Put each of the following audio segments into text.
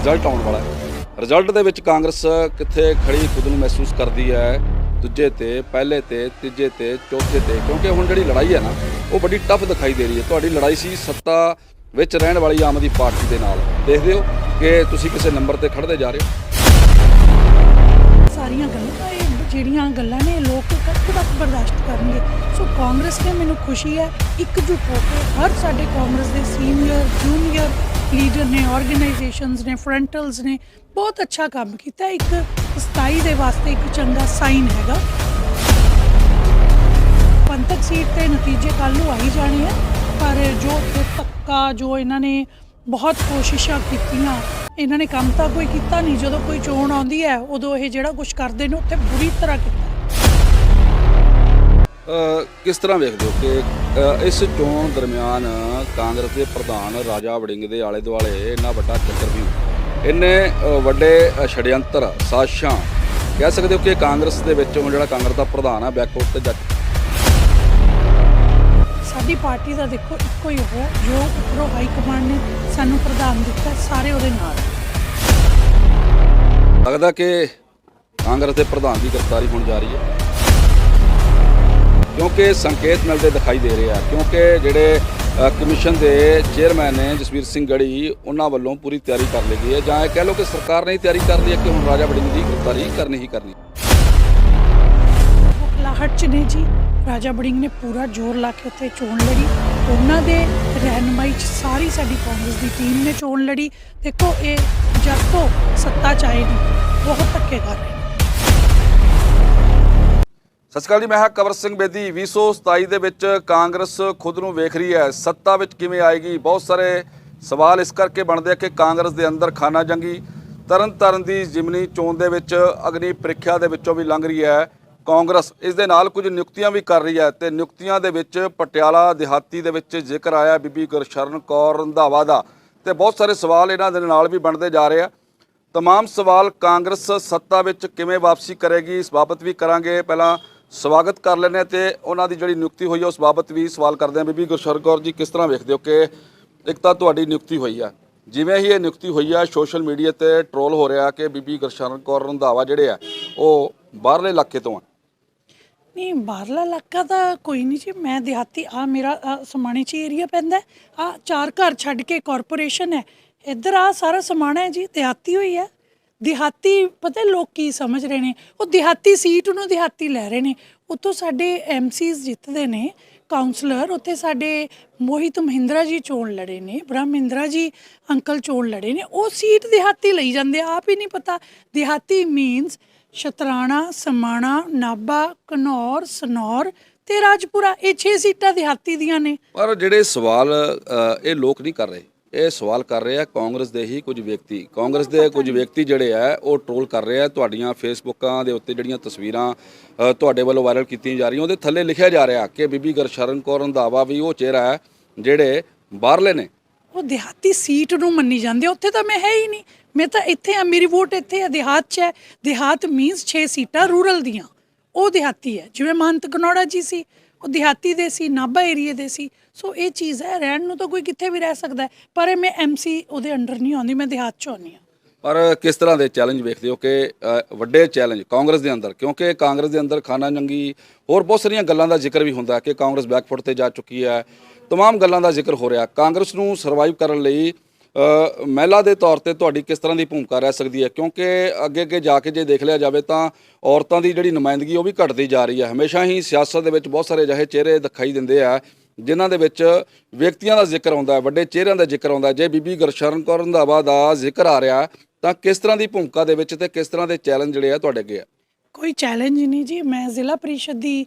Result ਆਉਣ ਵਾਲਾ ਹੈ। ਰਿਜ਼ਲਟ ਦੇ ਵਿੱਚ ਕਾਂਗਰਸ ਕਿੱਥੇ ਖੜੀ ਖੁਦ ਨੂੰ ਮਹਿਸੂਸ ਕਰਦੀ ਹੈ, ਦੂਜੇ ਤੇ, ਪਹਿਲੇ ਤੇ, ਤੀਜੇ ਤੇ, ਚੌਥੇ ਤੇ, ਕਿਉਂਕਿ ਹੁਣ ਜਿਹੜੀ ਲੜਾਈ ਹੈ ਨਾ, ਉਹ ਬੜੀ ਟਫ ਦਿਖਾਈ ਦੇ ਰਹੀ ਹੈ। ਤੁਹਾਡੀ ਲੜਾਈ ਸੀ ਸੱਤਾ ਵਿੱਚ ਰਹਿਣ ਵਾਲੀ ਆਮ ਆਦਮੀ ਪਾਰਟੀ ਦੇ ਨਾਲ। ਦੇਖਦੇ ਹੋ ਕਿ ਤੁਸੀਂ ਕਿਸੇ ਨੰਬਰ ਤੇ ਖੜਦੇ ਜਾ ਰਹੇ ਹੋ। ਸਾਰੀਆਂ ਗੱਲਾਂ ਇਹ ਜਿਹੜੀਆਂ ਗੱਲਾਂ ਨੇ, ਲੋਕ ਕਦ ਤੱਕ ਬਰਦਾਸ਼ਤ ਕਰਨਗੇ। ਸੋ ਕਾਂਗਰਸ ਨੇ ਮੈਨੂੰ ਖੁਸ਼ੀ ਹੈ ਇਕਜੁੱਟ ਹੋ ਕੇ ਹਰ ਸਾਡੇ ਕਾਂਗਰਸ ਦੇ ਸੀਨੀਅਰ ਜੂਨੀਅਰ ਲੀਡਰ ਨੇ ਆਰਗੇਨਾਈਜੇਸ਼ਨਸ ਨੇ ਫਰੰਟਲਸ ਨੇ, ਬਹੁਤ ਅੱਛਾ ਕੰਮ ਕੀਤਾ। ਇੱਕ 27 ਦੇ ਵਾਸਤੇ ਇੱਕ ਚੰਗਾ ਸਾਈਨ ਹੈਗਾ। ਪੰਥਕ ਸੀਟ ਤੇ ਨਤੀਜੇ ਕੱਲ੍ਹ ਨੂੰ ਆਈ ਜਾਣੇ ਆ, ਪਰ ਜੋ ਇਹ ਧੱਕਾ, ਜੋ ਇਹਨਾਂ ਨੇ ਬਹੁਤ ਕੋਸ਼ਿਸ਼ਾਂ ਕੀਤੀਆਂ, ਇਹਨਾਂ ਨੇ ਕੰਮ ਤਾਂ ਕੋਈ ਕੀਤਾ ਨਹੀਂ। ਜਦੋਂ ਕੋਈ ਚੋਣ ਆਉਂਦੀ ਹੈ, ਉਦੋਂ ਇਹ ਜਿਹੜਾ ਕੁਝ ਕਰਦੇ ਨੇ, ਉੱਥੇ ਬੁਰੀ ਤਰ੍ਹਾਂ ਕੀਤਾ। ਕਿਸ ਤਰ੍ਹਾਂ ਵੇਖਦੇ ਹੋ ਕਿ ਇਸ ਚੋਣ ਦਰਮਿਆਨ ਕਾਂਗਰਸ ਦੇ ਪ੍ਰਧਾਨ ਰਾਜਾ ਵੜਿੰਗ ਦੇ ਆਲੇ ਦੁਆਲੇ ਇੰਨਾ ਵੱਡਾ ਚੱਕਰ ਵੀ ਇੰਨੇ ਵੱਡੇ ਛੜਯੰਤਰ ਸਾਜ਼ਿਸ਼ਾਂ ਕਹਿ ਸਕਦੇ ਹੋ ਕਿ ਕਾਂਗਰਸ ਦੇ ਵਿੱਚ ਜਿਹੜਾ ਕਾਂਗਰਸ ਦਾ ਪ੍ਰਧਾਨ ਹੈ ਬੈਕਆਊਟ ਤੇ ਜਾ ਸਾਡੀ ਪਾਰਟੀ ਦਾ ਦੇਖੋ ਇੱਕੋ ਹੀ ਹੋਇਆ ਜੋ ਉੱਪਰੋਂ ਹਾਈ ਕਮਾਂਡ ਨੇ ਸਾਨੂੰ ਪ੍ਰਧਾਨ ਦਿੱਤਾ ਸਾਰੇ ਉਹਦੇ ਨਾਲ। ਲੱਗਦਾ ਕਿ ਕਾਂਗਰਸ ਦੇ ਪ੍ਰਧਾਨ ਦੀ ਗ੍ਰਿਫਤਾਰੀ ਹੋਣ ਜਾ ਰਹੀ ਹੈ। ਕਿਉਂਕਿ ਸੰਕੇਤ ਮਿਲਦੇ ਦਿਖਾਈ ਦੇ ਰਹੇ ਆ। ਕਿਉਂਕਿ ਜਿਹੜੇ ਕਮਿਸ਼ਨ ਦੇ ਚੇਅਰਮੈਨ ਨੇ ਜਸਵੀਰ ਸਿੰਘ ਗੜੀ, ਉਹਨਾਂ ਵੱਲੋਂ ਪੂਰੀ ਤਿਆਰੀ ਕਰ ਲਈ ਗਈ ਹੈ। ਜਾਂ ਇਹ ਕਹਿ ਲਓ ਕਿ ਸਰਕਾਰ ਨੇ ਤਿਆਰੀ ਕਰ ਲਈ ਹੈ ਕਿ ਹੁਣ ਰਾਜਾ ਵੜਿੰਗ ਦੀ ਗ੍ਰਿਫਤਾਰੀ ਕਰਨੀ ਹੀ ਕਰਨੀ ਲਾਹਟ ਚ ਨੇ ਜੀ। ਰਾਜਾ ਬੜਿੰਗ ਨੇ ਪੂਰਾ ਜ਼ੋਰ ਲਾ ਕੇ ਉੱਥੇ ਚੋਣ ਲੜੀ। ਉਹਨਾਂ ਦੇ ਰਹਿਨਮਾਈ ਚ ਸਾਰੀ ਸਾਡੀ ਕਾਂਗਰਸ ਦੀ ਟੀਮ ਨੇ ਚੋਣ ਲੜੀ। ਦੇਖੋ, ਇਹ ਜਦ ਤੋਂ ਸੱਤਾ ਚ ਆਏ ਨੇ, ਬਹੁਤ ਧੱਕੇ ਕਰ ਰਹੇ ਸਤਿ ਸ਼੍ਰੀ ਅਕਾਲ ਜੀ, ਮੈਂ ਹਾਂ ਕਵਰ ਸਿੰਘ ਬੇਦੀ। 2027 ਦੇ ਵਿੱਚ ਕਾਂਗਰਸ ਖੁਦ ਨੂੰ ਵੇਖ ਰਹੀ ਹੈ। ਸੱਤਾ ਵਿੱਚ ਕਿਵੇਂ ਆਏਗੀ? ਬਹੁਤ ਸਾਰੇ ਸਵਾਲ ਇਸ ਕਰਕੇ ਬਣਦੇ ਆ ਕਿ ਕਾਂਗਰਸ ਦੇ ਅੰਦਰ ਖਾਨਾ ਜੰਗੀ। ਤਰਨ ਤਾਰਨ ਦੀ ਜਿਮਨੀ ਚੋਣ ਦੇ ਵਿੱਚ ਅਗਨੀ ਪ੍ਰੀਖਿਆ ਦੇ ਵਿੱਚੋਂ ਵੀ ਲੰਘ ਰਹੀ ਹੈ ਕਾਂਗਰਸ। ਇਸ ਦੇ ਨਾਲ ਕੁਝ ਨਿਯੁਕਤੀਆਂ ਵੀ ਕਰ ਰਹੀ ਹੈ ਤੇ ਨਿਯੁਕਤੀਆਂ ਦੇ ਵਿੱਚ ਪਟਿਆਲਾ, ਦਿਹਾਤੀ ਦੇ ਵਿੱਚ ਜ਼ਿਕਰ ਆਇਆ ਬੀਬੀ ਗੁਰਸ਼ਰਨ ਕੌਰ ਰੰਧਾਵਾ ਦਾ। ਤੇ ਬਹੁਤ ਸਾਰੇ ਸਵਾਲ ਇਹਨਾਂ ਦੇ ਨਾਲ ਵੀ ਬਣਦੇ ਜਾ ਰਹੇ ਆ। ਤਮਾਮ ਸਵਾਲ ਕਾਂਗਰਸ ਸੱਤਾ ਵਿੱਚ ਕਿਵੇਂ ਵਾਪਸੀ ਕਰੇਗੀ ਇਸ ਬਾਬਤ ਵੀ ਕਰਾਂਗੇ। ਪਹਿਲਾਂ ਸਵਾਗਤ ਕਰ ਲੈਂਦੇ ਹਾਂ ਤੇ ਉਹਨਾਂ ਦੀ ਜਿਹੜੀ ਨਿਯੁਕਤੀ ਹੋਈ ਹੈ ਉਸ ਬਾਬਤ ਵੀ ਸਵਾਲ ਕਰਦੇ ਹਾਂ। ਬੀਬੀ ਗੁਰਸ਼ਰਨ ਕੌਰ ਜੀ, ਕਿਸ ਤਰ੍ਹਾਂ ਵੇਖਦੇ ਹੋ ਕਿ ਇੱਕ ਤਾਂ ਤੁਹਾਡੀ ਨਿਯੁਕਤੀ ਹੋਈ ਆ? ਜਿਵੇਂ ਹੀ ਇਹ ਨਿਯੁਕਤੀ ਹੋਈ ਆ, ਸੋਸ਼ਲ ਮੀਡੀਆ ਤੇ ਟਰੋਲ ਹੋ ਰਿਹਾ ਕਿ ਬੀਬੀ ਗੁਰਸ਼ਰਨ ਕੌਰ ਰੰਧਾਵਾ ਜਿਹੜੇ ਆ, ਉਹ ਬਾਹਰਲੇ ਇਲਾਕੇ ਤੋਂ ਆ। ਨਹੀਂ, ਬਾਹਰਲਾ ਇਲਾਕਾ ਤਾਂ ਕੋਈ ਨਹੀਂ ਜੀ। ਮੈਂ ਦਿਹਾਤੀ ਆ ਮੇਰਾ ਸਮਾਣੇ ਚ ਏਰੀਆ ਪੈਂਦਾ ਆ ਚਾਰ ਘਰ ਛੱਡ ਕੇ ਕਾਰਪੋਰੇਸ਼ਨ ਹੈ। ਇੱਧਰ ਆ ਸਾਰਾ ਸਮਾਣਾ ਹੈ ਜੀ, ਦਿਹਾਤੀ ਹੋਈ ਹੈ। ਦਿਹਾਤੀ, ਪਤਾ ਲੋਕ ਕੀ ਸਮਝ ਰਹੇ ਨੇ, ਉਹ ਦਿਹਾਤੀ ਸੀਟ ਉਹਨੂੰ ਦਿਹਾਤੀ ਲੈ ਰਹੇ ਨੇ। ਉੱਥੋਂ ਸਾਡੇ ਐਮਸੀਸ ਜਿੱਤਦੇ ਨੇ ਕਾਉਂਸਲਰ ਉੱਥੇ ਸਾਡੇ ਮੋਹਿਤ ਮਹਿੰਦਰਾ ਜੀ ਚੋਣ ਲੜੇ ਨੇ ਬ੍ਰਹਮਿੰਦਰਾ ਜੀ, ਅੰਕਲ ਚੋਣ ਲੜੇ ਨੇ, ਉਹ ਸੀਟ ਦਿਹਾਤੀ ਲਈ ਜਾਂਦੇ ਆਪ ਹੀ ਨਹੀਂ ਪਤਾ। ਦਿਹਾਤੀ ਮੀਨਸ ਸ਼ਤਰਾਣਾ, ਸਮਾਣਾ ਨਾਬਾ ਘਨੌਰ ਸਨੌਰ ਤੇ ਰਾਜਪੁਰਾ, ਇਹ 6 ਸੀਟਾਂ ਦਿਹਾਤੀ ਦੀਆਂ ਨੇ। ਪਰ ਜਿਹੜੇ ਸਵਾਲ ਇਹ ਲੋਕ ਨਹੀਂ ਕਰ ਰਹੇ। ਇਹ ਸਵਾਲ ਕਰ ਰਹੇ ਆ ਕਾਂਗਰਸ ਦੇ ਹੀ ਕੁਝ ਵਿਅਕਤੀ। ਕਾਂਗਰਸ ਦੇ ਕੁਝ ਵਿਅਕਤੀ ਜਿਹੜੇ ਆ ਉਹ ਟ੍ਰੋਲ ਕਰ ਰਹੇ ਆ ਤੁਹਾਡੀਆਂ ਫੇਸਬੁੱਕਾਂ ਦੇ ਉੱਤੇ ਜਿਹੜੀਆਂ ਤਸਵੀਰਾਂ ਤੁਹਾਡੇ ਵੱਲੋਂ ਵਾਇਰਲ ਕੀਤੀਆਂ ਜਾ ਰਹੀਆਂ ਉਹਦੇ ਥੱਲੇ ਲਿਖਿਆ ਜਾ ਰਿਹਾ ਕਿ ਬੀਬੀ ਗੁਰਸ਼ਰਨ ਕੌਰ ਰੰਧਾਵਾ ਵੀ ਉਹ ਚਿਹਰਾ ਹੈ ਜਿਹੜੇ ਬਾਹਰਲੇ ਨੇ। ਉਹ ਦਿਹਾਤੀ ਸੀਟ ਨੂੰ ਮੰਨੀ ਜਾਂਦੇ ਉੱਥੇ ਤਾਂ ਮੈਂ ਹੈ ਹੀ ਨਹੀਂ। ਮੈਂ ਤਾਂ ਇੱਥੇ ਆ ਮੇਰੀ ਵੋਟ ਇੱਥੇ ਆ ਦਿਹਾਤ 'ਚ ਹੈ। ਦਿਹਾਤ ਮੀਨਸ 6 ਸੀਟਾਂ ਰੂਰਲ ਦੀਆਂ। ਉਹ ਦਿਹਾਤੀ ਹੈ ਜਿਵੇਂ ਮਹੰਤ ਕਨੌੜਾ ਜੀ ਸੀ ਉਹ ਦਿਹਾਤੀ ਦੇ ਸੀ ਨਾਭਾ ਏਰੀਏ ਦੇ ਸੀ ਸੋ ਇਹ ਚੀਜ਼ ਹੈ ਰਹਿਣ ਨੂੰ ਤਾਂ ਕੋਈ ਕਿੱਥੇ ਵੀ ਰਹਿ ਸਕਦਾ ਹੈ, ਪਰ ਇਹ ਮੈਂ ਐਮਸੀ ਉਹਦੇ ਅੰਡਰ ਨਹੀਂ ਆਉਂਦੀ ਮੈਂ ਦਿਹਾਤ 'ਚ ਆਉਂਦੀ ਹਾਂ ਪਰ ਕਿਸ ਤਰ੍ਹਾਂ ਦੇ ਚੈਲੰਜ ਵੇਖਦੇ ਹੋ ਕਿ ਅ, ਵੱਡੇ ਚੈਲੰਜ ਕਾਂਗਰਸ ਦੇ ਅੰਦਰ ਕਿਉਂਕਿ ਕਾਂਗਰਸ ਦੇ ਅੰਦਰ ਖਾਨਾ ਜੰਗੀ ਹੋਰ ਬਹੁਤ ਸਾਰੀਆਂ ਗੱਲਾਂ ਦਾ ਜ਼ਿਕਰ ਵੀ ਹੁੰਦਾ ਹੈ ਕਿ ਕਾਂਗਰਸ ਬੈਕਫੁੱਟ ਤੇ ਜਾ ਚੁੱਕੀ ਹੈ तमाम ਗੱਲਾਂ ਦਾ ਜ਼ਿਕਰ ਹੋ ਰਿਹਾ ਕਾਂਗਰਸ ਨੂੰ ਸਰਵਾਈਵ ਕਰਨ ਲਈ ਅ, ਮਹਿਲਾ ਦੇ ਤੌਰ ਤੇ ਤੁਹਾਡੀ ਕਿਸ ਤਰ੍ਹਾਂ ਦੀ ਭੂਮਿਕਾ ਰਹਿ ਸਕਦੀ ਹੈ? ਕਿਉਂਕਿ ਅੱਗੇ ਅੱਗੇ ਜਾ ਕੇ ਜੇ ਦੇਖ ਲਿਆ ਜਾਵੇ ਤਾਂ ਔਰਤਾਂ ਦੀ ਜਿਹੜੀ ਨੁਮਾਇੰਦਗੀ ਉਹ ਵੀ ਘਟਦੀ ਜਾ ਰਹੀ ਹੈ। ਹਮੇਸ਼ਾ ਹੀ ਸਿਆਸਤ ਦੇ ਵਿੱਚ ਬਹੁਤ ਸਾਰੇ ਅਜਿਹੇ ਚਿਹਰੇ ਦਿਖਾਈ ਦਿੰਦੇ ਆ, ਜਿਨ੍ਹਾਂ ਦੇ ਵਿੱਚ ਵਿਅਕਤੀਆਂ ਦਾ ਜ਼ਿਕਰ ਆਉਂਦਾ ਹੈ, ਵੱਡੇ ਚਿਹਰਿਆਂ ਦਾ ਜ਼ਿਕਰ ਆਉਂਦਾ ਜੇ ਬੀਬੀ ਗੁਰਸ਼ਰਨ ਕੌਰ ਰੰਧਾਵਾ ਦਾ ਜ਼ਿਕਰ ਆ ਰਿਹਾ, ਤਾਂ ਕਿਸ ਤਰ੍ਹਾਂ ਦੀ ਭੂਮਿਕਾ ਦੇ ਵਿੱਚ ਤੇ ਕਿਸ ਤਰ੍ਹਾਂ ਦੇ ਚੈਲੰਜ ਜਿਹੜੇ ਆ ਤੁਹਾਡੇ ਅੱਗੇ ਆ? ਕੋਈ ਚੈਲੰਜ ਨਹੀਂ ਜੀ। ਮੈਂ ਜ਼ਿਲ੍ਹਾ ਪਰਿਸ਼ਦ ਦੀ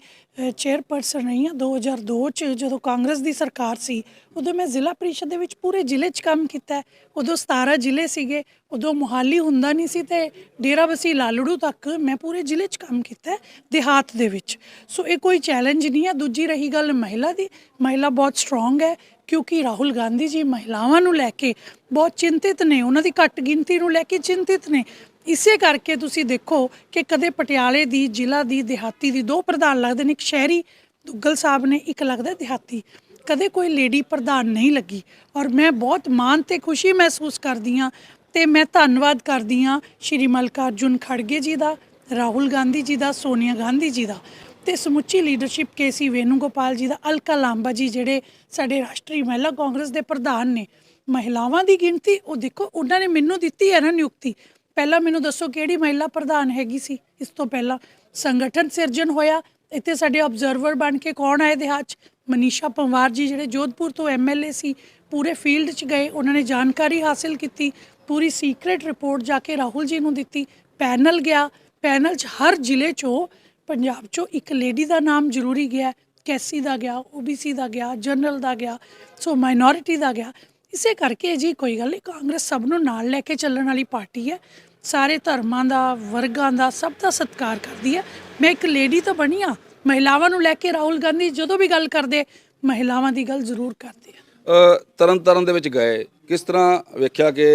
ਚੇਅਰਪਰਸਨ ਰਹੀ ਹਾਂ 2002 ਚ, ਜਦੋਂ ਕਾਂਗਰਸ ਦੀ ਸਰਕਾਰ ਸੀ, ਉਦੋਂ ਮੈਂ ਜ਼ਿਲ੍ਹਾ ਪਰਿਸ਼ਦ ਦੇ ਵਿੱਚ ਪੂਰੇ ਜ਼ਿਲ੍ਹੇ 'ਚ ਕੰਮ ਕੀਤਾ। ਉਦੋਂ 17 ਜ਼ਿਲ੍ਹੇ ਸੀਗੇ, ਉਦੋਂ ਮੁਹਾਲੀ ਹੁੰਦਾ ਨਹੀਂ ਸੀ ਤੇ ਡੇਰਾਬੱਸੀ ਲਾਲੜੂ ਤੱਕ ਮੈਂ ਪੂਰੇ ਜ਼ਿਲ੍ਹੇ 'ਚ ਕੰਮ ਕੀਤਾ ਦੇਹਾਤ ਦੇ ਵਿੱਚ। ਸੋ ਇਹ ਕੋਈ ਚੈਲੰਜ ਨਹੀਂ ਹੈ। ਦੂਜੀ ਰਹੀ ਗੱਲ ਮਹਿਲਾ ਦੀ। ਮਹਿਲਾ ਬਹੁਤ ਸਟਰੋਂਗ ਹੈ, ਕਿਉਂਕਿ ਰਾਹੁਲ ਗਾਂਧੀ ਜੀ ਮਹਿਲਾਵਾਂ ਨੂੰ ਲੈ ਕੇ ਬਹੁਤ ਚਿੰਤਿਤ ਨੇ। ਉਹਨਾਂ ਦੀ ਘੱਟ ਗਿਣਤੀ ਨੂੰ ਲੈ ਕੇ ਚਿੰਤਿਤ ਨੇ। ਇਸੇ ਕਰਕੇ ਤੁਸੀਂ ਦੇਖੋ ਕਿ ਕਦੇ ਪਟਿਆਲੇ ਦੀ, ਜ਼ਿਲ੍ਹਾ ਦੀ, ਦਿਹਾਤੀ ਦੀ ਦੋ ਪ੍ਰਧਾਨ ਲੱਗਦੇ ਨੇ, ਇੱਕ ਸ਼ਹਿਰੀ, ਦੁੱਗਲ ਸਾਹਿਬ ਨੇ, ਇੱਕ ਲੱਗਦਾ ਦਿਹਾਤੀ। ਕਦੇ ਕੋਈ ਲੇਡੀ ਪ੍ਰਧਾਨ ਨਹੀਂ ਲੱਗੀ ਔਰ ਮੈਂ ਬਹੁਤ ਮਾਣ ਤੇ ਖੁਸ਼ੀ ਮਹਿਸੂਸ ਕਰਦੀ ਹਾਂ ਤੇ ਮੈਂ ਧੰਨਵਾਦ ਕਰਦੀ ਹਾਂ ਸ਼੍ਰੀ ਮਲਕਾਰਜੁਨ ਖੜਗੇ ਜੀ ਦਾ, ਰਾਹੁਲ ਗਾਂਧੀ ਜੀ ਦਾ, ਸੋਨੀਆ ਗਾਂਧੀ ਜੀ ਦਾ ਤੇ ਸਮੁੱਚੀ ਲੀਡਰਸ਼ਿਪ ਕੇਸੀ ਵੇਨੂਗੋਪਾਲ ਜੀ ਦਾ, ਅਲਕਾ ਲਾਂਬਾ ਜੀ ਜਿਹੜੇ ਸਾਡੇ ਰਾਸ਼ਟਰੀ ਮਹਿਲਾ ਕਾਂਗਰਸ ਦੇ ਪ੍ਰਧਾਨ ਨੇ। ਮਹਿਲਾਵਾਂ ਦੀ ਗਿਣਤੀ, ਉਹ ਦੇਖੋ, ਉਹਨਾਂ ਨੇ ਮੈਨੂੰ ਦਿੱਤੀ ਹੈ ਨਾ ਨਿਯੁਕਤੀ। ਪਹਿਲਾਂ ਮੈਨੂੰ ਦੱਸੋ ਕਿਹੜੀ ਮਹਿਲਾ ਪ੍ਰਧਾਨ ਹੈਗੀ ਸੀ? ਇਸ ਤੋਂ ਪਹਿਲਾਂ ਸੰਗਠਨ ਸਿਰਜਣ ਹੋਇਆ, ਇੱਥੇ ਸਾਡੇ ਆਬਜ਼ਰਵਰ ਬਣ ਕੇ ਕੌਣ ਆਏ ਦੇਹਾਤ 'ਚ ਮਨੀਸ਼ਾ ਪੰਵਾਰ ਜੀ, ਜਿਹੜੇ ਜੋਧਪੁਰ ਤੋਂ ਐਮਐਲਏ ਸੀ, ਪੂਰੇ ਫੀਲਡ 'ਚ ਗਏ, ਉਹਨਾਂ ਨੇ ਜਾਣਕਾਰੀ ਹਾਸਲ ਕੀਤੀ, ਪੂਰੀ ਸੀਕ੍ਰੀਟ ਰਿਪੋਰਟ ਜਾ ਕੇ ਰਾਹੁਲ ਜੀ ਨੂੰ ਦਿੱਤੀ ਪੈਨਲ ਗਿਆ ਪੈਨਲ 'ਚ ਹਰ ਜ਼ਿਲ੍ਹੇ 'ਚੋਂ, ਪੰਜਾਬ 'ਚੋਂ ਇੱਕ ਲੇਡੀ ਦਾ ਨਾਮ ਜ਼ਰੂਰੀ ਗਿਆ, ਕੈਸੀ ਦਾ ਗਿਆ ਓਬੀਸੀ ਦਾ ਗਿਆ ਜਨਰਲ ਦਾ ਗਿਆ ਸੋ ਮਾਈਨੋਰਿਟੀ ਦਾ ਗਿਆ ਇਸੇ ਕਰਕੇ ਜੀ ਕੋਈ ਗੱਲ ਨਹੀਂ ਕਾਂਗਰਸ ਸਭ ਨੂੰ ਨਾਲ ਲੈ ਕੇ ਚੱਲਣ ਵਾਲੀ ਪਾਰਟੀ ਹੈ। ਸਾਰੇ ਧਰਮਾਂ ਦਾ ਵਰਗਾਂ ਦਾ ਸਭ ਦਾ ਸਤਿਕਾਰ ਕਰਦੀ ਹੈ। ਮੈਂ ਇੱਕ ਲੇਡੀ ਤਾਂ ਬਣੀ ਆ ਮਹਿਲਾਵਾਂ ਨੂੰ ਲੈ ਕੇ ਰਾਹੁਲ ਗਾਂਧੀ ਜਦੋਂ ਵੀ ਗੱਲ ਕਰਦੇ ਮਹਿਲਾਵਾਂ ਦੀ ਗੱਲ ਜ਼ਰੂਰ ਕਰਦੇ ਆ। ਅ, ਤਰਨ ਤਾਰਨ ਦੇ ਵਿੱਚ ਗਏ। ਕਿਸ ਤਰ੍ਹਾਂ ਵੇਖਿਆ ਕਿ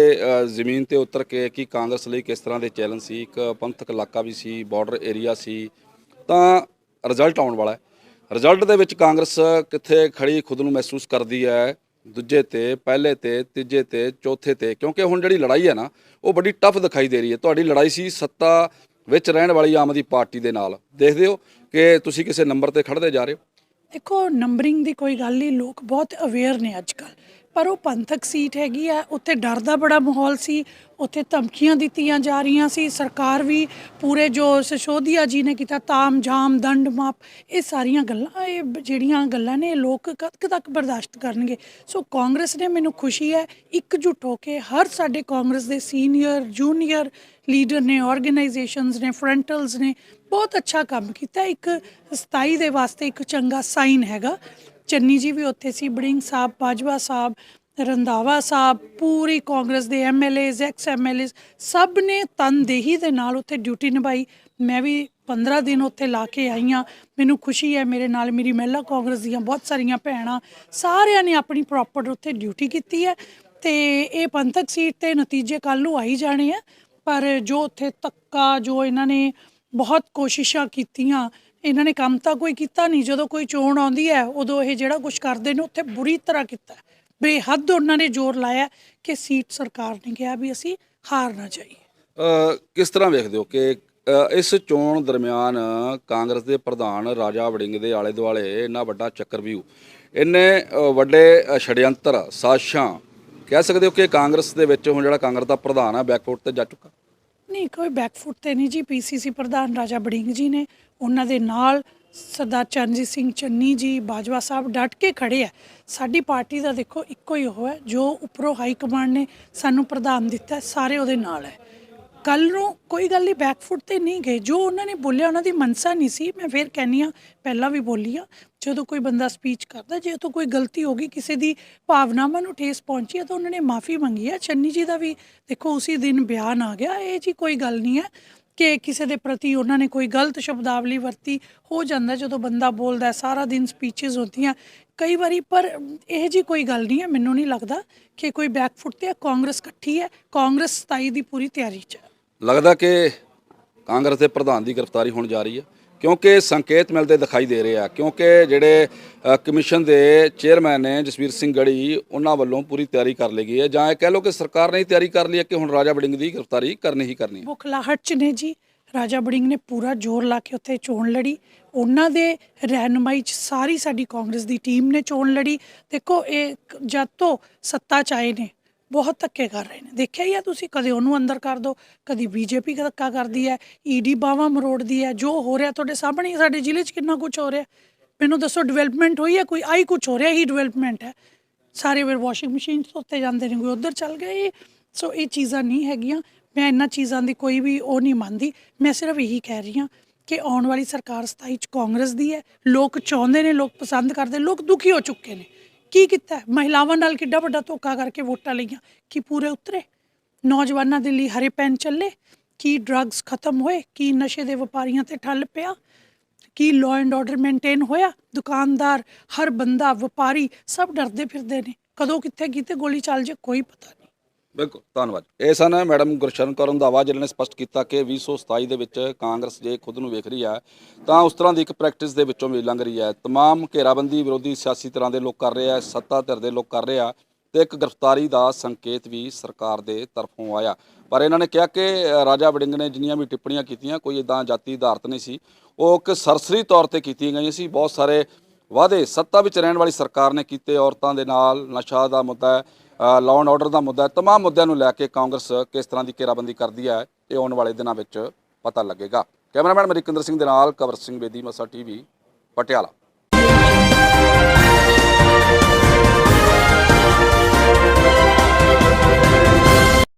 ਜ਼ਮੀਨ ਤੇ ਉਤਰ ਕੇ ਕਿ ਕਾਂਗਰਸ ਲਈ ਕਿਸ ਤਰ੍ਹਾਂ ਦੇ ਚੈਲੰਜ ਸੀ? ਇੱਕ ਪੰਥਕ ਇਲਾਕਾ ਵੀ ਸੀ ਬਾਰਡਰ ਏਰੀਆ ਸੀ ਤਾਂ ਰਿਜ਼ਲਟ ਆਉਣ ਵਾਲਾ ਹੈ। ਰਿਜ਼ਲਟ ਦੇ ਵਿੱਚ ਕਾਂਗਰਸ ਕਿੱਥੇ ਖੜੀ ਖੁਦ ਨੂੰ ਮਹਿਸੂਸ ਕਰਦੀ ਹੈ ਦੂਜੇ ਤੇ, ਪਹਿਲੇ ਤੇ, ਤੀਜੇ ਤੇ, ਚੌਥੇ ਤੇ, ਕਿਉਂਕਿ ਹੁਣ ਜਿਹੜੀ ਲੜਾਈ ਹੈ ਨਾ, ਉਹ ਬੜੀ ਟਫ ਦਿਖਾਈ ਦੇ ਰਹੀ ਹੈ। ਤੁਹਾਡੀ ਲੜਾਈ ਸੀ ਸੱਤਾ ਵਿੱਚ ਰਹਿਣ ਵਾਲੀ ਆਮ ਆਦਮੀ ਪਾਰਟੀ ਦੇ ਨਾਲ। ਦੇਖਦੇ ਹੋ ਕਿ ਤੁਸੀਂ ਕਿਸੇ ਨੰਬਰ ਤੇ ਖੜਦੇ ਜਾ ਰਹੇ ਹੋ। ਦੇਖੋ ਨੰਬਰਿੰਗ ਦੀ ਕੋਈ ਗੱਲ ਨਹੀਂ, ਲੋਕ ਬਹੁਤ ਅਵੇਅਰ ਨੇ ਅੱਜ ਕੱਲ ਪਰ ਉਹ ਪੰਥਕ ਸੀਟ ਹੈਗੀ ਆ, ਉੱਥੇ ਡਰ ਦਾ ਬੜਾ ਮਾਹੌਲ ਸੀ, ਉੱਥੇ ਧਮਕੀਆਂ ਦਿੱਤੀਆਂ ਜਾ ਰਹੀਆਂ ਸੀ, ਸਰਕਾਰ ਵੀ ਪੂਰੇ ਜੋ ਸਿਸੋਦੀਆ ਜੀ ਨੇ ਕੀਤਾ, ਤਾਮ ਜਾਮ, ਦੰਡ ਮਾਪ, ਇਹ ਸਾਰੀਆਂ ਗੱਲਾਂ, ਇਹ ਜਿਹੜੀਆਂ ਗੱਲਾਂ ਨੇ ਲੋਕ ਕਦ ਤੱਕ ਬਰਦਾਸ਼ਤ ਕਰਨਗੇ? ਸੋ ਕਾਂਗਰਸ ਨੇ ਮੈਨੂੰ ਖੁਸ਼ੀ ਹੈ, ਇਕਜੁੱਟ ਹੋ ਕੇ ਹਰ ਸਾਡੇ ਕਾਂਗਰਸ ਦੇ ਸੀਨੀਅਰ, ਜੂਨੀਅਰ ਲੀਡਰ ਨੇ, ਆਰਗੇਨਾਈਜੇਸ਼ਨਸ ਨੇ ਫਰੰਟਲਸ ਨੇ, ਬਹੁਤ ਅੱਛਾ ਕੰਮ ਕੀਤਾ, ਇੱਕ 27 ਦੇ ਵਾਸਤੇ ਇੱਕ ਚੰਗਾ ਸਾਈਨ ਹੈਗਾ। ਚੰਨੀ ਜੀ ਵੀ ਉੱਥੇ ਸੀ, ਬੜਿੰਗ ਸਾਹਿਬ, ਬਾਜਵਾ ਸਾਹਿਬ, ਰੰਧਾਵਾ ਸਾਹਿਬ, ਪੂਰੀ ਕਾਂਗਰਸ ਦੇ ਐਮਐਲਏਜ਼ ਐਕਸ ਐਮਐਲਏਜ਼ ਸਭ ਨੇ ਤਨਦੇਹੀ ਦੇ ਨਾਲ ਉੱਥੇ ਡਿਊਟੀ ਨਿਭਾਈ। ਮੈਂ ਵੀ 15 ਦਿਨ ਉੱਥੇ ਲਾ ਕੇ ਆਈ ਹਾਂ। ਮੈਨੂੰ ਖੁਸ਼ੀ ਹੈ ਮੇਰੇ ਨਾਲ ਮੇਰੀ ਮਹਿਲਾ ਕਾਂਗਰਸ ਦੀਆਂ ਬਹੁਤ ਸਾਰੀਆਂ ਭੈਣਾਂ, ਸਾਰਿਆਂ ਨੇ ਆਪਣੀ ਪ੍ਰੋਪਰ ਉੱਥੇ ਡਿਊਟੀ ਕੀਤੀ ਹੈ। ਤੇ ਇਹ ਪੰਥਕ ਸੀਟ ਤੇ ਨਤੀਜੇ ਕੱਲ ਨੂੰ ਆਈ ਜਾਣੇ ਆ। ਪਰ ਜੋ ਉੱਥੇ ਤੱਕਾ, ਜੋ ਇਹਨਾਂ ਨੇ ਬਹੁਤ ਕੋਸ਼ਿਸ਼ਾਂ ਕੀਤੀਆਂ ਇਹਨਾਂ ਨੇ ਕੰਮ ਤਾਂ ਕੋਈ ਕੀਤਾ ਨਹੀਂ। ਜਦੋਂ ਕੋਈ ਚੋਣ ਆਉਂਦੀ ਹੈ, ਉਦੋਂ ਇਹ ਜਿਹੜਾ ਕੁਝ ਕਰਦੇ ਨੇ, ਉੱਥੇ ਬੁਰੀ ਤਰ੍ਹਾਂ ਕੀਤਾ ਬੇਹੱਦ ਉਹਨਾਂ ਨੇ ਜ਼ੋਰ ਲਾਇਆ ਕਿ ਸੀਟ ਸਰਕਾਰ ਨੇ ਕਿਹਾ ਵੀ ਅਸੀਂ ਹਾਰ ਨਾ ਜਾਈਏ। ਕਿਸ ਤਰ੍ਹਾਂ ਵੇਖਦੇ ਹੋ ਕਿ ਇਸ ਚੋਣ ਦਰਮਿਆਨ ਕਾਂਗਰਸ ਦੇ ਪ੍ਰਧਾਨ ਰਾਜਾ ਵੜਿੰਗ ਦੇ ਆਲੇ ਦੁਆਲੇ ਇੰਨਾ ਵੱਡਾ ਚੱਕਰਵਿਊ ਇੰਨੇ ਵੱਡੇ ਛੜਯੰਤਰ ਸਾਸ਼ਾਂ ਕਹਿ ਸਕਦੇ ਹੋ ਕਿ ਕਾਂਗਰਸ ਦੇ ਵਿੱਚ ਹੁਣ ਜਿਹੜਾ ਕਾਂਗਰਸ ਦਾ ਪ੍ਰਧਾਨ ਹੈ ਬੈਕਫੁੱਟ ਤੇ ਜਾ ਚੁੱਕਾ। ਨਹੀਂ, ਕੋਈ ਬੈਕਫੁੱਟ ਤੇ ਨਹੀਂ ਜੀ। ਪੀਸੀਸੀ ਪ੍ਰਧਾਨ ਰਾਜਾ ਬੜਿੰਗ ਜੀ ਨੇ ਉਹਨਾਂ ਦੇ ਨਾਲ ਸਰਦਾਰ ਚਰਨਜੀਤ ਸਿੰਘ ਚੰਨੀ ਜੀ, ਬਾਜਵਾ ਸਾਹਿਬ ਡਟ ਕੇ ਖੜੇ ਆ। ਸਾਡੀ ਪਾਰਟੀ ਦਾ ਦੇਖੋ ਇੱਕੋ ਹੀ ਉਹ ਹੈ, ਜੋ ਉੱਪਰੋਂ ਹਾਈ ਕਮਾਂਡ ਨੇ ਸਾਨੂੰ ਪ੍ਰਧਾਨ ਦਿੱਤਾ, ਸਾਰੇ ਉਹਦੇ ਨਾਲ ਹੈ। ਕੱਲ ਨੂੰ ਕੋਈ ਗੱਲ ਨਹੀਂ ਬੈਕਫੁੱਟ ਤੇ ਨਹੀਂ ਗਏ। ਜੋ ਉਹਨਾਂ ਨੇ ਬੋਲਿਆ, ਉਹਨਾਂ ਦੀ ਮਨਸਾ ਨਹੀਂ ਸੀ। ਮੈਂ ਫੇਰ ਕਹਿੰਨੀ ਆ ਪਹਿਲਾਂ ਵੀ ਬੋਲੀ ਆ, ਜਦੋਂ ਕੋਈ ਬੰਦਾ ਸਪੀਚ ਕਰਦਾ, ਜੇ ਤੋਂ ਕੋਈ ਗਲਤੀ ਹੋ ਗਈ, ਕਿਸੇ ਦੀ ਭਾਵਨਾਵਾਂ ਨੂੰ ਠੇਸ ਪਹੁੰਚੀ ਹੈ ਤਾਂ ਉਹਨਾਂ ਨੇ ਮਾਫੀ ਮੰਗੀ ਹੈ ਚੰਨੀ ਜੀ ਦਾ ਵੀ ਦੇਖੋ, ਉਸੇ ਦਿਨ ਬਿਆਨ ਆ ਗਿਆ। ਇਹ ਜੀ ਕੋਈ ਗੱਲ ਨਹੀਂ ਹੈ ਕਿ ਕਿਸੇ ਦੇ ਪ੍ਰਤੀ ਉਹਨਾਂ ਨੇ ਕੋਈ ਗਲਤ ਸ਼ਬਦਾਵਲੀ ਵਰਤੀ। ਹੋ ਜਾਂਦਾ ਜਦੋਂ ਬੰਦਾ ਬੋਲਦਾ ਸਾਰਾ ਦਿਨ ਸਪੀਚਸ ਹੁੰਦੀਆਂ। ਕਈ ਵਾਰੀ ਪਰ ਇਹ ਜੀ ਕੋਈ ਗੱਲ ਨਹੀਂ ਹੈ, ਮੈਨੂੰ ਨਹੀਂ ਲੱਗਦਾ ਕਿ ਕੋਈ ਬੈਕਫੁੱਟ ਤੇ ਹੈ ਕਾਂਗਰਸ ਇਕੱਠੀ ਹੈ, ਕਾਂਗਰਸ 27 ਦੀ ਪੂਰੀ ਤਿਆਰੀ 'ਚ ਹੈ। ਲੱਗਦਾ ਕਿ ਕਾਂਗਰਸ ਦੇ ਪ੍ਰਧਾਨ ਦੀ ਗ੍ਰਿਫਤਾਰੀ ਹੋਣ ਜਾ ਰਹੀ ਹੈ, ਕਿਉਂਕਿ ਸੰਕੇਤ ਮਿਲਦੇ ਦਿਖਾਈ ਦੇ ਰਹੇ ਆ, ਕਿਉਂਕਿ ਜਿਹੜੇ ਕਮਿਸ਼ਨ ਦੇ ਚੇਅਰਮੈਨ ਨੇ ਜਸਵੀਰ ਸਿੰਘ ਗੜੀ, ਉਹਨਾਂ ਵੱਲੋਂ ਪੂਰੀ ਤਿਆਰੀ ਕਰ ਲਈ ਗਈ ਹੈ। ਜਾਂ ਇਹ ਕਹਿ ਲਓ ਕਿ ਸਰਕਾਰ ਨੇ ਤਿਆਰੀ ਕਰ ਲਈ ਹੈ ਕਿ ਹੁਣ ਰਾਜਾ ਬੜਿੰਗ ਦੀ ਗ੍ਰਿਫਤਾਰੀ ਕਰਨੀ ਹੀ ਕਰਨੀ ਹੈ। ਬੁਖਲਾਹਟ ਚ ਨੇ ਜੀ, ਰਾਜਾ ਬੜਿੰਗ ਨੇ ਪੂਰਾ ਜ਼ੋਰ ਲਾ ਕੇ ਉੱਥੇ ਚੋਣ ਲੜੀ। ਉਹਨਾਂ ਦੇ ਰਹਿਨਮਾਈ ਚ ਸਾਰੀ ਸਾਡੀ ਕਾਂਗਰਸ ਦੀ ਟੀਮ ਨੇ ਚੋਣ ਲੜੀ। ਦੇਖੋ, ਇਹ ਜਦ ਤੋਂ ਸੱਤਾ ਚ ਆਏ ਨੇ ਬਹੁਤ ਧੱਕੇ ਕਰ ਰਹੇ ਨੇ। ਦੇਖਿਆ ਹੀ ਆ ਤੁਸੀਂ, ਕਦੇ ਉਹਨੂੰ ਅੰਦਰ ਕਰ ਦੋ, ਕਦੀ ਬੀਜੇਪੀ ਧੱਕਾ ਕਰਦੀ ਹੈ ਈਡੀ ਬਾਹਾਂ ਮਰੋੜਦੀ ਹੈ, ਜੋ ਹੋ ਰਿਹਾ ਤੁਹਾਡੇ ਸਾਹਮਣੇ, ਸਾਡੇ ਜ਼ਿਲ੍ਹੇ 'ਚ ਕਿੰਨਾ ਕੁਝ ਹੋ ਰਿਹਾ। ਮੈਨੂੰ ਦੱਸੋ ਡਿਵੈਲਪਮੈਂਟ ਹੋਈ ਹੈ ਕੋਈ? ਆਈ ਕੁਝ ਹੋ ਰਿਹਾ ਹੀ ਡਿਵੈਲਪਮੈਂਟ ਹੈ। ਸਾਰੇ ਵੇਰ ਵਾਸ਼ਿੰਗ ਮਸ਼ੀਨ ਧੋਤੇ ਜਾਂਦੇ ਨੇ, ਕੋਈ ਉਧਰ ਚੱਲ ਗਏ ਸੋ ਇਹ ਚੀਜ਼ਾਂ ਨਹੀਂ ਹੈਗੀਆਂ। ਮੈਂ ਇਹਨਾਂ ਚੀਜ਼ਾਂ ਦੀ ਕੋਈ ਵੀ ਉਹ ਨਹੀਂ ਮੰਨਦੀ। ਮੈਂ ਸਿਰਫ ਇਹੀ ਕਹਿ ਰਹੀ ਹਾਂ ਕਿ ਆਉਣ ਵਾਲੀ ਸਰਕਾਰ 27 ਚ ਕਾਂਗਰਸ ਦੀ ਹੈ। ਲੋਕ ਚਾਹੁੰਦੇ ਨੇ, ਲੋਕ ਪਸੰਦ ਕਰਦੇ, ਲੋਕ ਦੁਖੀ ਹੋ ਚੁੱਕੇ ਨੇ। ਕੀ ਕੀਤਾ ਮਹਿਲਾਵਾਂ ਨਾਲ ਕਿੱਡਾ ਵੱਡਾ ਧੋਖਾ ਕਰਕੇ ਵੋਟਾਂ ਲਈਆਂ। ਕੀ ਪੂਰੇ ਉਤਰੇ? ਨੌਜਵਾਨਾਂ ਦੇ ਲਈ ਹਰੇ ਪੈਨ ਚੱਲੇ। ਕੀ ਡਰੱਗਸ ਖਤਮ ਹੋਏ? ਕੀ ਨਸ਼ੇ ਦੇ ਵਪਾਰੀਆਂ ਤੇ ਠੱਲ ਪਿਆ? ਕੀ ਲਾਅ ਐਂਡ ਆਰਡਰ ਮੇਨਟੇਨ ਹੋਇਆ? ਦੁਕਾਨਦਾਰ, ਹਰ ਬੰਦਾ, ਵਪਾਰੀ ਸਭ ਡਰਦੇ ਫਿਰਦੇ ਨੇ। ਕਦੋਂ ਕਿੱਥੇ ਕੀਤੇ ਗੋਲੀ ਚੱਲ ਜੇ? ਕੋਈ ਪਤਾ ਨਹੀਂ ਬਿਲਕੁਲ ਧੰਨਵਾਦ ਇਹ ਸਨ ਮੈਡਮ ਗੁਰਸ਼ਰਨ ਕੌਰ ਰੰਧਾਵਾ ਜਿਨ੍ਹਾਂ ਨੇ ਸਪਸ਼ਟ ਕੀਤਾ ਕਿ 2027 ਦੇ ਵਿੱਚ ਕਾਂਗਰਸ ਜੇ ਖੁਦ ਨੂੰ ਵੇਖ ਰਹੀ ਹੈ ਤਾਂ ਉਸ ਤਰ੍ਹਾਂ ਦੀ ਇੱਕ ਪ੍ਰੈਕਟਿਸ ਦੇ ਵਿੱਚੋਂ ਵੀ ਲੰਘ ਰਹੀ ਹੈ तमाम ਘੇਰਾਬੰਦੀ ਵਿਰੋਧੀ ਸਿਆਸੀ ਤਰ੍ਹਾਂ ਦੇ ਲੋਕ ਕਰ ਰਹੇ ਆ ਸੱਤਾ ਧਿਰ ਦੇ ਲੋਕ ਕਰ ਰਹੇ ਆ ਤੇ ਇੱਕ ਗ੍ਰਿਫਤਾਰੀ ਦਾ ਸੰਕੇਤ ਵੀ ਸਰਕਾਰ ਦੇ ਤਰਫੋਂ ਆਇਆ ਪਰ ਇਹਨਾਂ ਨੇ ਕਿਹਾ ਕਿ ਅ, ਰਾਜਾ ਵੜਿੰਗ ਨੇ ਜਿੰਨੀਆਂ ਵੀ ਟਿੱਪਣੀਆਂ ਕੀਤੀਆਂ ਕੋਈ ਇਦਾਂ ਜਾਤੀ ਆਧਾਰਿਤ ਨਹੀਂ ਸੀ ਉਹ ਇੱਕ ਸਰਸਰੀ ਤੌਰ ਤੇ ਕੀਤੀਆਂ ਗਈਆਂ ਸੀ ਬਹੁਤ ਸਾਰੇ ਵਾਅਦੇ ਸੱਤਾ ਵਿੱਚ ਰਹਿਣ ਵਾਲੀ ਸਰਕਾਰ ਨੇ ਕੀਤੇ ਔਰਤਾਂ ਦੇ ਨਾਲ ਨਸ਼ਾ ਦਾ ਮੁੱਦਾ ਹੈ ਲਾਅ ਐਂਡ ਆਰਡਰ ਦਾ ਮੁੱਦਾ ਹੈ। ਤਮਾਮ ਮੁੱਦਿਆਂ ਨੂੰ ਲੈ ਕੇ ਕਾਂਗਰਸ ਕਿਸ ਤਰ੍ਹਾਂ ਦੀ ਘੇਰਾਬੰਦੀ ਕਰਦੀ ਹੈ, ਇਹ ਆਉਣ ਵਾਲੇ ਦਿਨਾਂ ਵਿੱਚ ਪਤਾ ਲੱਗੇਗਾ। ਕੈਮਰਾਮੈਨ ਮਰਿਕੰਦਰ ਸਿੰਘ ਦੇ ਨਾਲ ਕਵਰ ਸਿੰਘ ਬੇਦੀ, ਮਸਾ ਟੀਵੀ, ਪਟਿਆਲਾ।